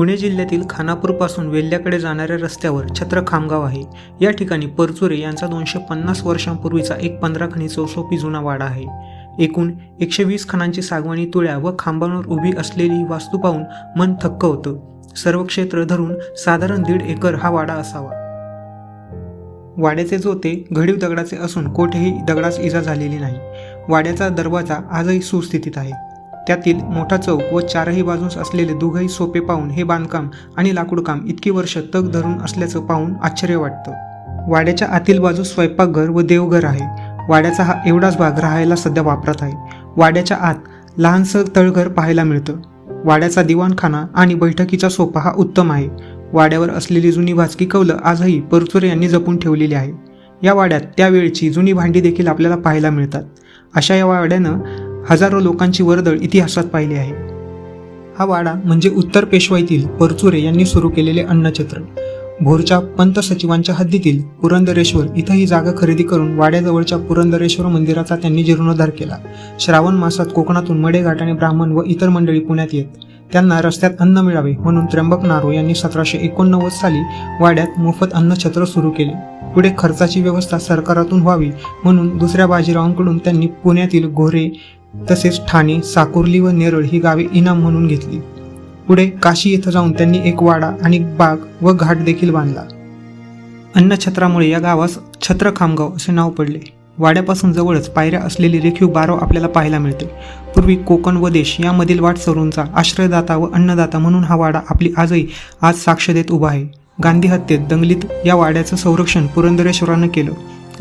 पुणे जिल्ह्यातील खानापूरपासून वेल्ल्याकडे जाणाऱ्या रस्त्यावर छत्र खामगाव आहे. या ठिकाणी परचुरे यांचा दोनशे पन्नास वर्षांपूर्वीचा एक पंधरा खणी चौसोपी जुना वाडा आहे. एकूण एकशे वीस खणांची सागवानी तुळ्या व खांबांवर उभी असलेली वास्तू पाहून मन थक्क होतं. सर्व क्षेत्र धरून साधारण दीड एकर हा वाडा असावा. वाड्याचे जोते घडीव दगडाचे असून कोठेही दगडास इजा झालेली नाही. वाड्याचा दरवाजा आजही सुस्थितीत आहे. त्यातील मोठा चौक व चारही बाजूस असलेले दोघंही सोपे पाहून हे बांधकाम आणि लाकूडकाम इतकी वर्ष तग धरून असल्याचं पाहून आश्चर्य वाटतं. वाड्याच्या आतील बाजूस स्वयंपाकघर व देवघर आहे. वाड्याचा हा एवढाच भाग राहायला सध्या वापरात आहे. वाड्याच्या आत लहानसं तळघर पाहायला मिळतं. वाड्याचा दिवाणखाना आणि बैठकीचा सोफा हा उत्तम आहे. वाड्यावर असलेली जुनी भाजकी कौलं आजही परचुरे यांनी जपून ठेवलेली आहे. या वाड्यात त्यावेळची जुनी भांडी देखील आपल्याला पाहायला मिळतात. अशा या वाड्यानं हजारो लोकांची वर्दळ इतिहासात पाहिली आहे. हा वाडा म्हणजे उत्तर पेशवाईतील परचुरे यांनी सुरू केलेले अन्नछत्र. भोरच्या पंत सचिवांच्या हद्दीतील पुरंदरेश्वर इथं ही जागा खरेदी करून वाड्याजवळच्या पुरंदरेश्वर मंदिराचा त्यांनी जीर्णोद्धार केला. श्रावण मासात कोकणातून मडेघाट आणि ब्राह्मण व इतर मंडळी पुण्यात येत. त्यांना रस्त्यात अन्न मिळावे म्हणून त्र्यंबक नारो यांनी सतराशे एकोणनव्वद साली वाड्यात मोफत अन्नछत्र सुरू केले. पुढे खर्चाची व्यवस्था सरकारातून व्हावी म्हणून दुसऱ्या बाजीरावांकडून त्यांनी पुण्यातील घोरे तसेच ठाणे साकुर्ली व नेरळ ही गावे इनाम म्हणून घेतली. पुढे काशी येथे जाऊन त्यांनी एक वाडा आणि बाग व घाट देखील बांधला. अन्नछत्रामुळे या गावास छत्र खामगाव असे नाव पडले. वाड्यापासून जवळच पायऱ्या असलेली रेखीव बारव आपल्याला पाहायला मिळते. पूर्वी कोकण व देश यामधील वाट सरूंचा आश्रयदाता व अन्नदाता म्हणून हा वाडा आपली आजही आज साक्ष देत उभा आहे. गांधी हत्येत दंगलीत या वाड्याचं संरक्षण पुरंदरेश्वरानं केलं.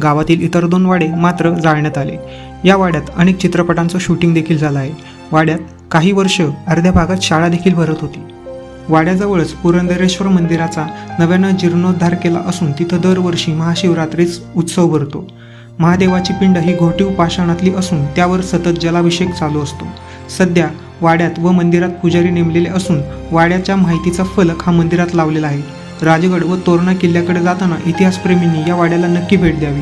गावातील इतर दोन वाडे मात्र जाळण्यात आले. या वाड्यात अनेक चित्रपटांचं शूटिंग देखील झालं आहे. वाड्यात काही वर्ष अर्ध्या भागात शाळा देखील भरत होती. वाड्याजवळच पुरंदरेश्वर मंदिराचा नव्यानं जीर्णोद्धार केला असून तिथं दरवर्षी महाशिवरात्रीच उत्सव भरतो. महादेवाची पिंड ही घोटीव पाषाणातली असून त्यावर सतत जलाभिषेक चालू असतो. सध्या वाड्यात व मंदिरात पुजारी नेमलेले असून वाड्याच्या माहितीचा फलक हा मंदिरात लावलेला आहे. राजगड व तोरणा किल्ल्याकडे जाताना इतिहासप्रेमींनी या वाड्याला नक्की भेट द्यावी.